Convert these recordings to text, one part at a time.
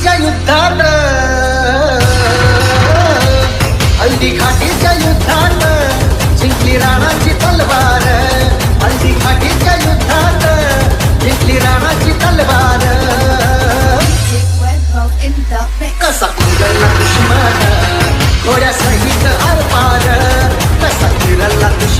खाटीच्या युद्धात हल्दी खाटीच्या युद्धात जिंकली राणाची तलवार. हल्दी खाटीच्या युद्धात जिंकली राणाची तलवार. कसा किरला दुश्मन घोड्या सहित आरपार कसा किरला दुश्मन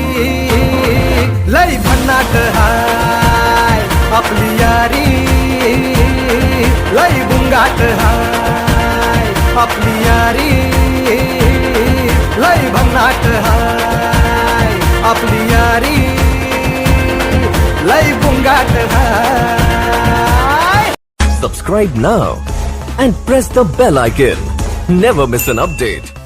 हाय आपली यारी लय भन्नाट हाय आपली यारी लय बुंगाट हाय Subscribe now and press the bell icon. Never miss an update.